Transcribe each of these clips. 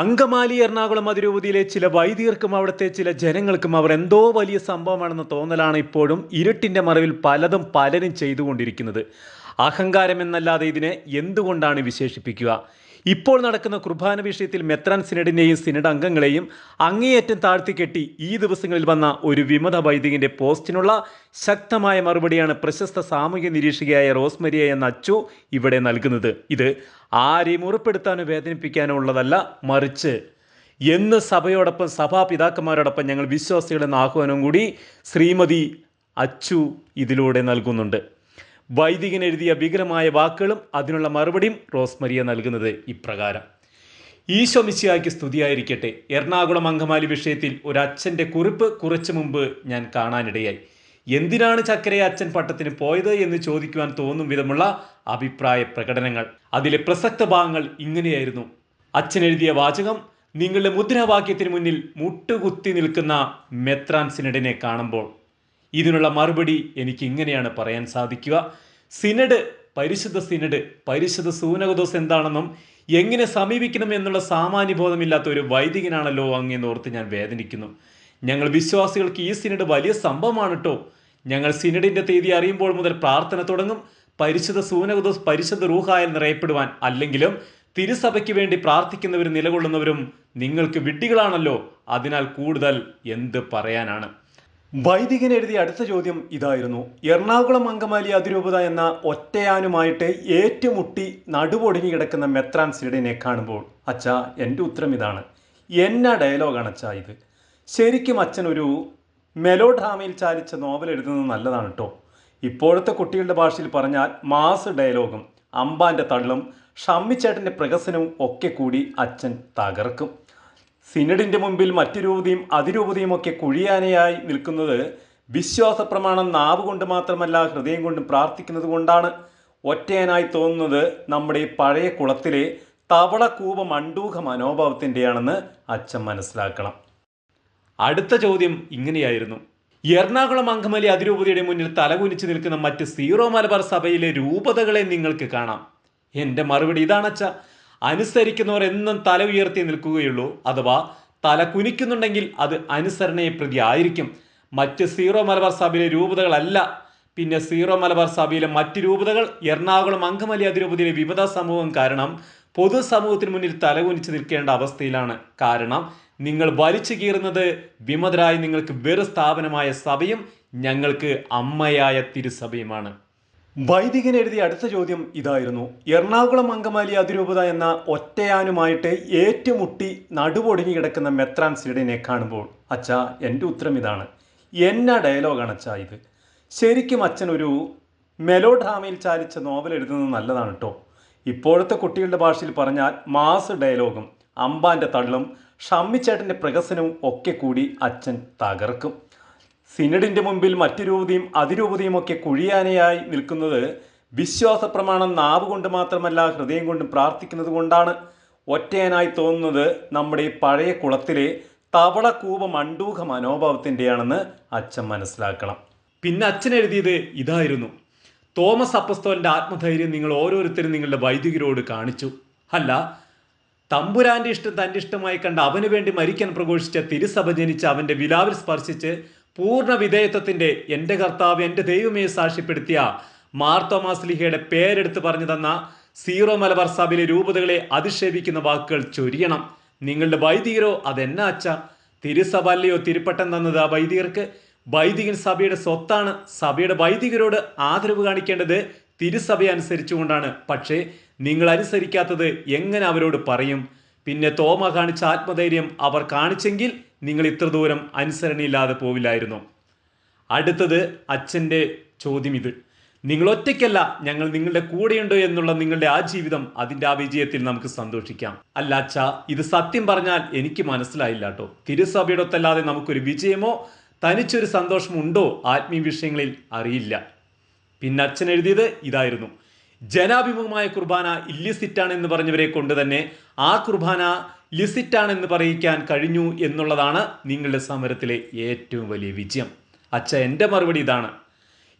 അങ്കമാലി എറണാകുളം അതിരൂപതയിലെ ചില വൈദികർക്കും അവിടുത്തെ ചില ജനങ്ങൾക്കും അവർ എന്തോ വലിയ സംഭവമാണെന്ന തോന്നലാണ് ഇപ്പോഴും ഇരുട്ടിന്റെ മറവിൽ പലതും പലരും ചെയ്തുകൊണ്ടിരിക്കുന്നത്. അഹങ്കാരം എന്നല്ലാതെ ഇതിനെ എന്തുകൊണ്ടാണ് വിശേഷിപ്പിക്കുക? ഇപ്പോൾ നടക്കുന്ന കുർബാന വിഷയത്തിൽ മെത്രാൻ സിനഡിനെയും സിനഡ് അംഗങ്ങളെയും അങ്ങേയറ്റം താഴ്ത്തിക്കെട്ടി ഈ ദിവസങ്ങളിൽ വന്ന ഒരു വിമത വൈദികന്റെ പോസ്റ്റിനുള്ള ശക്തമായ മറുപടിയാണ് പ്രശസ്ത സാമൂഹ്യ നിരീക്ഷകയായ റോസ്മരിയ എന്ന അച്ചു ഇവിടെ നൽകുന്നത്. ഇത് ആരെയും ഉറപ്പെടുത്താനോ വേദനിപ്പിക്കാനോ ഉള്ളതല്ല മറിച്ച് എന്ന് സഭയോടൊപ്പം സഭാപിതാക്കന്മാരോടൊപ്പം ഞങ്ങൾ വിശ്വാസികളെന്ന ആഹ്വാനം കൂടി ശ്രീമതി അച്ചു ഇതിലൂടെ നൽകുന്നുണ്ട്. വൈദികൻ എഴുതിയ ഭീകരമായ വാക്കുകളും അതിനുള്ള മറുപടിയും റോസ്മരിയ നൽകുന്നത് ഇപ്രകാരം. ഈശോ മിശിയാക്കി സ്തുതിയായിരിക്കട്ടെ. എറണാകുളം അങ്കമാലി വിഷയത്തിൽ ഒരു അച്ഛന്റെ കുറിപ്പ് കുറച്ചു മുമ്പ് ഞാൻ കാണാനിടയായി. എന്തിനാണ് ചക്കരയെ അച്ഛൻ പട്ടത്തിന് പോയത് എന്ന് ചോദിക്കുവാൻ തോന്നും വിധമുള്ള അഭിപ്രായ പ്രകടനങ്ങൾ. അതിലെ പ്രസക്ത ഭാഗങ്ങൾ ഇങ്ങനെയായിരുന്നു. അച്ഛൻ എഴുതിയ വാചകം നിങ്ങളുടെ മുദ്രാവാക്യത്തിന് മുന്നിൽ മുട്ടുകുത്തി നിൽക്കുന്ന മെത്രാൻ കാണുമ്പോൾ ഇതിനുള്ള മറുപടി എനിക്ക് ഇങ്ങനെയാണ് പറയാൻ സാധിക്കുക. സിനഡ് പരിശുദ്ധ സിനഡ് പരിശുദ്ധ സൂനകദോസ് എന്താണെന്നും എങ്ങനെ സമീപിക്കണം എന്നുള്ള സാമാന്യബോധമില്ലാത്ത ഒരു വൈദികനാണല്ലോ അങ്ങെന്ന് ഓർത്ത് ഞാൻ വേദനിക്കുന്നു. ഞങ്ങൾ വിശ്വാസികൾക്ക് ഈ സിനഡ് വലിയ സംഭവമാണ് കേട്ടോ ഞങ്ങൾ സിനഡിന്റെ തീയതി അറിയുമ്പോൾ മുതൽ പ്രാർത്ഥന തുടങ്ങും. പരിശുദ്ധ സൂനകദോസ് പരിശുദ്ധ റൂഹായിൽ നിറയപ്പെടുവാൻ അല്ലെങ്കിലും തിരുസഭയ്ക്ക് വേണ്ടി പ്രാർത്ഥിക്കുന്നവരും നിലകൊള്ളുന്നവരും നിങ്ങൾക്ക് വിഡ്ഢികളാണല്ലോ. അതിനാൽ കൂടുതൽ എന്ത് പറയാനാണ്? വൈദികൻ എഴുതിയ അടുത്ത ചോദ്യം ഇതായിരുന്നു. എറണാകുളം അങ്കമാലി അതിരൂപത എന്ന ഒറ്റയാനുമായിട്ട് ഏറ്റുമുട്ടി നടുവൊടുങ്ങി കിടക്കുന്ന മെത്രാൻ സിഡിനെ കാണുമ്പോൾ അച്ഛാ എന്റെ ഉത്തരം ഇതാണ്. എന്നാ ഡയലോഗാണ് അച്ഛാ ഇത്. ശരിക്കും അച്ഛൻ ഒരു മെലോ ഡ്രാമയിൽ ചാലിച്ച നോവൽ എഴുതുന്നത് നല്ലതാണ് കേട്ടോ ഇപ്പോഴത്തെ കുട്ടികളുടെ ഭാഷയിൽ പറഞ്ഞാൽ മാസ് ഡയലോഗും അമ്പാന്റെ തള്ളും ഷമ്മിച്ചേട്ടന്റെ പ്രഹസനവും ഒക്കെ കൂടി അച്ഛൻ തകർക്കും. സിനഡിന്റെ മുമ്പിൽ മറ്റു രൂപതയും അതിരൂപതയും ഒക്കെ കുഴിയാനയായി നിൽക്കുന്നത് വിശ്വാസ പ്രമാണം നാവ് കൊണ്ട് മാത്രമല്ല ഹൃദയം കൊണ്ടും പ്രാർത്ഥിക്കുന്നത് കൊണ്ടാണ്. ഒറ്റയനായി തോന്നുന്നത് നമ്മുടെ ഈ പഴയ കുളത്തിലെ തവളക്കൂപ മണ്ടൂഹ മനോഭാവത്തിന്റെയാണെന്ന് അച്ഛൻ മനസ്സിലാക്കണം. അടുത്ത ചോദ്യം ഇങ്ങനെയായിരുന്നു. എറണാകുളം അങ്കമലി അതിരൂപതയുടെ മുന്നിൽ തലകുനിച്ച് നിൽക്കുന്ന മറ്റ് സീറോ മലബാർ സഭയിലെ രൂപതകളെ നിങ്ങൾക്ക് കാണാം. എന്റെ മറുപടി ഇതാണച്ച അനുസരിക്കുന്നവർ എന്നും തല ഉയർത്തി നിൽക്കുകയുള്ളൂ. അഥവാ തല കുനിക്കുന്നുണ്ടെങ്കിൽ അത് അനുസരണയെ പ്രതി ആയിരിക്കും. മറ്റ് സീറോ മലബാർ സഭയിലെ രൂപതകളല്ല. പിന്നെ സീറോ മലബാർ സഭയിലെ മറ്റ് രൂപതകൾ എറണാകുളം അങ്കമലി അതിരൂപതയിലെ വിമത സമൂഹം കാരണം പൊതുസമൂഹത്തിന് മുന്നിൽ തലകുനിച്ച് നിൽക്കേണ്ട അവസ്ഥയിലാണ്. കാരണം നിങ്ങൾ വലിച്ചു കീറുന്നത് വിമതരായി നിങ്ങൾക്ക് വെറു സ്ഥാപനമായ സഭയും ഞങ്ങൾക്ക് അമ്മയായ തിരുസഭയുമാണ്. വൈദികൻ എഴുതിയ അടുത്ത ചോദ്യം ഇതായിരുന്നു. എറണാകുളം അങ്കമാലി അതിരൂപത എന്ന ഒറ്റയാനുമായിട്ട് ഏറ്റുമുട്ടി നടുവൊടുങ്ങി കിടക്കുന്ന മെത്രാൻ സിഡിനെ കാണുമ്പോൾ അച്ഛാ എന്റെ ഉത്തരം ഇതാണ്. എന്നാ ഡയലോഗാണ് അച്ഛാ ഇത്. ശരിക്കും അച്ഛൻ ഒരു മെലോ ഡ്രാമയിൽ ചാലിച്ച നോവൽ എഴുതുന്നത് നല്ലതാണ് കേട്ടോ ഇപ്പോഴത്തെ കുട്ടികളുടെ ഭാഷയിൽ പറഞ്ഞാൽ മാസ് ഡയലോഗും അമ്പാന്റെ തള്ളും ഷമ്മിച്ചേട്ടന്റെ പ്രഹസനവും ഒക്കെ കൂടി അച്ഛൻ തകർക്കും. സിനഡിന്റെ മുമ്പിൽ മറ്റു രൂപതയും അതിരൂപതയും ഒക്കെ കുഴിയാനയായി നിൽക്കുന്നത് വിശ്വാസ പ്രമാണം നാവ് കൊണ്ട് മാത്രമല്ല ഹൃദയം കൊണ്ടും പ്രാർത്ഥിക്കുന്നത് കൊണ്ടാണ്. ഒറ്റയനായി തോന്നുന്നത് നമ്മുടെ ഈ പഴയ കുളത്തിലെ തവളക്കൂപ മണ്ടൂഹ മനോഭാവത്തിന്റെയാണെന്ന് അച്ഛൻ മനസ്സിലാക്കണം. പിന്നെ അച്ഛൻ എഴുതിയത് ഇതായിരുന്നു. തോമസ് അപ്പസ്തോലിന്റെ ആത്മധൈര്യം നിങ്ങൾ ഓരോരുത്തരും നിങ്ങളുടെ വൈദികരോട് കാണിച്ചു. അല്ല തമ്പുരാന്റെ ഇഷ്ടം തന്റെ ഇഷ്ടമായി കണ്ട് അവന് വേണ്ടി മരിക്കാൻ പ്രഘോഷിച്ച തിരുസഭ ജനിച്ച് അവന്റെ വിലാവിൽ സ്പർശിച്ച് പൂർണ വിധേയത്വത്തിന്റെ എന്റെ കർത്താവ് എന്റെ ദൈവമേ സാക്ഷ്യപ്പെടുത്തിയ മാർത്തോമാസ്ലിഹയുടെ പേരെടുത്ത് പറഞ്ഞു തന്ന സീറോ മലബാർ സഭയിലെ രൂപതകളെ അധിക്ഷേപിക്കുന്ന വാക്കുകൾ ചൊരിയണം. നിങ്ങളുടെ വൈദികരോ അതെന്നാ അച്ഛ? തിരുസഭ അല്ലയോ തിരുപ്പട്ടം തന്നത് ആ വൈദികർക്ക്? വൈദികൻ സഭയുടെ സ്വത്താണ്. സഭയുടെ വൈദികരോട് ആദരവ് കാണിക്കേണ്ടത് തിരുസഭ അനുസരിച്ചുകൊണ്ടാണ്. പക്ഷേ നിങ്ങൾ അനുസരിക്കാത്തത് എങ്ങനെ അവരോട് പറയും? പിന്നെ തോമ കാണിച്ച ആത്മധൈര്യം അവർ കാണിച്ചെങ്കിൽ നിങ്ങൾ ഇത്ര ദൂരം അനുസരണയില്ലാതെ പോവില്ലായിരുന്നു. അടുത്തത് അച്ഛന്റെ ചോദ്യം ഇത്. നിങ്ങൾ ഒറ്റയ്ക്കല്ല ഞങ്ങൾ നിങ്ങളുടെ കൂടെയുണ്ടോ എന്നുള്ള നിങ്ങളുടെ ആ ജീവിതം അതിന്റെ ആ വിജയത്തിൽ നമുക്ക് സന്തോഷിക്കാം. അല്ല അച്ഛ ഇത് സത്യം പറഞ്ഞാൽ എനിക്ക് മനസ്സിലായില്ല കേട്ടോ. തിരുസഭയുടെ ഒത്തല്ലാതെ നമുക്കൊരു വിജയമോ തനിച്ചൊരു സന്തോഷമുണ്ടോ ആത്മീയ വിഷയങ്ങളിൽ അറിയില്ല. പിന്നെ അച്ഛൻ എഴുതിയത് ഇതായിരുന്നു. ജനാഭിമുഖമായ കുർബാന ഇല്ലിസിറ്റാണ് എന്ന് പറഞ്ഞവരെ കൊണ്ട് തന്നെ ആ കുർബാന ലിസിറ്റാണ് എന്ന് പറയിക്കാൻ കഴിഞ്ഞു എന്നുള്ളതാണ് നിങ്ങളുടെ സമരത്തിലെ ഏറ്റവും വലിയ വിജയം. അച്ഛ എന്റെ മറുപടി ഇതാണ്.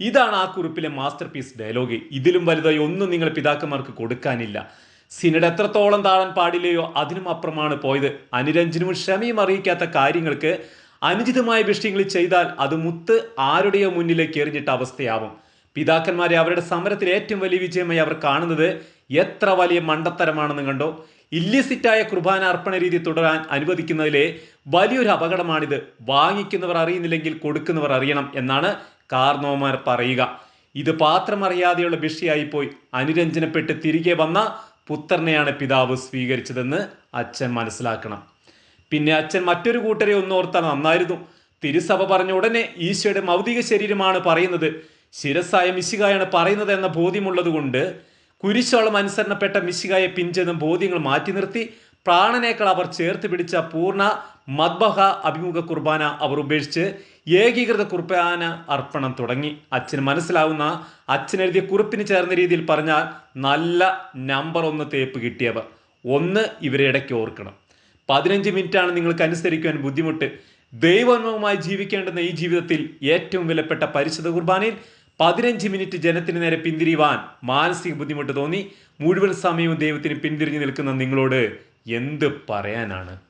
ഇതാണ് ആ കുറിപ്പിലെ മാസ്റ്റർ പീസ് ഡയലോഗ്. ഇതിലും വലുതായി ഒന്നും നിങ്ങൾ പിതാക്കന്മാർക്ക് കൊടുക്കാനില്ല. സിനഡ് എത്രത്തോളം താഴാൻ പാടില്ലയോ അതിനും അപ്പുറമാണ് പോയത്. അനുരഞ്ജനവും ക്ഷമയും അറിയിക്കാത്ത കാര്യങ്ങൾക്ക് അനുചിതമായ വിഷയങ്ങൾ ചെയ്താൽ അത് മുത്ത് ആരുടെയോ മുന്നിലേക്ക് എറിഞ്ഞിട്ട അവസ്ഥയാവും. പിതാക്കന്മാരെ അവരുടെ സമരത്തിൽ ഏറ്റവും വലിയ വിജയമായി അവർ കാണുന്നത് എത്ര വലിയ മണ്ടത്തരമാണെന്ന് കണ്ടോ? ഇല്ലിസിറ്റായ കുർബാന അർപ്പണ രീതി തുടരാൻ അനുവദിക്കുന്നതിലെ വലിയൊരു അപകടമാണിത്. വാങ്ങിക്കുന്നവർ അറിയുന്നില്ലെങ്കിൽ കൊടുക്കുന്നവർ അറിയണം എന്നാണ് കാർണോമാർ പറയുക. ഇത് പാത്രം അറിയാതെയുള്ള വിഷയായിപ്പോയി. അനുരഞ്ജനപ്പെട്ട് തിരികെ വന്ന പുത്രനെയാണ് പിതാവ് സ്വീകരിച്ചതെന്ന് അച്ഛൻ മനസ്സിലാക്കണം. പിന്നെ അച്ഛൻ മറ്റൊരു കൂട്ടരെ ഒന്ന് ഓർത്താൽ നന്നായിരുന്നു. തിരുസഭ പറഞ്ഞ ഉടനെ ഈശോയുടെ മൗതിക ശരീരമാണ് പറയുന്നത്. ശിരസായ മിശികായാണ് പറയുന്നത് എന്ന ബോധ്യമുള്ളതുകൊണ്ട് കുരിശോളം അനുസരണപ്പെട്ട മിശികായെ പിഞ്ചെന്ന ബോധ്യങ്ങൾ മാറ്റി നിർത്തി പ്രാണനേക്കാൾ അവർ ചേർത്ത് പിടിച്ച പൂർണ മദ്ബഹ അഭിമുഖ കുർബാന അവർ ഉപേക്ഷിച്ച് ഏകീകൃത കുർബാന അർപ്പണം തുടങ്ങി. അച്ഛന് മനസ്സിലാവുന്ന അച്ഛൻ എഴുതിയ കുറിപ്പിന് ചേർന്ന രീതിയിൽ പറഞ്ഞാൽ നല്ല നമ്പർ ഒന്ന് തേപ്പ് കിട്ടിയവർ. ഒന്ന് ഇവരെ ഇടയ്ക്ക് ഓർക്കണം. പതിനഞ്ച് മിനിറ്റാണ് നിങ്ങൾക്ക് അനുസരിക്കുവാൻ ബുദ്ധിമുട്ട്. ദൈവോന്മുഖമായി ജീവിക്കേണ്ടുന്ന ഈ ജീവിതത്തിൽ ഏറ്റവും വിലപ്പെട്ട പരിശുദ്ധ കുർബാനയിൽ പതിനഞ്ച് മിനിറ്റ് ജനത്തിന് നേരെ പിന്തിരിയുവാൻ മാനസിക ബുദ്ധിമുട്ട് തോന്നി. മുഴുവൻ സമയവും ദൈവത്തിന് പിന്തിരിഞ്ഞു നിൽക്കുന്ന നിങ്ങളോട് എന്ത് പറയാനാണ്?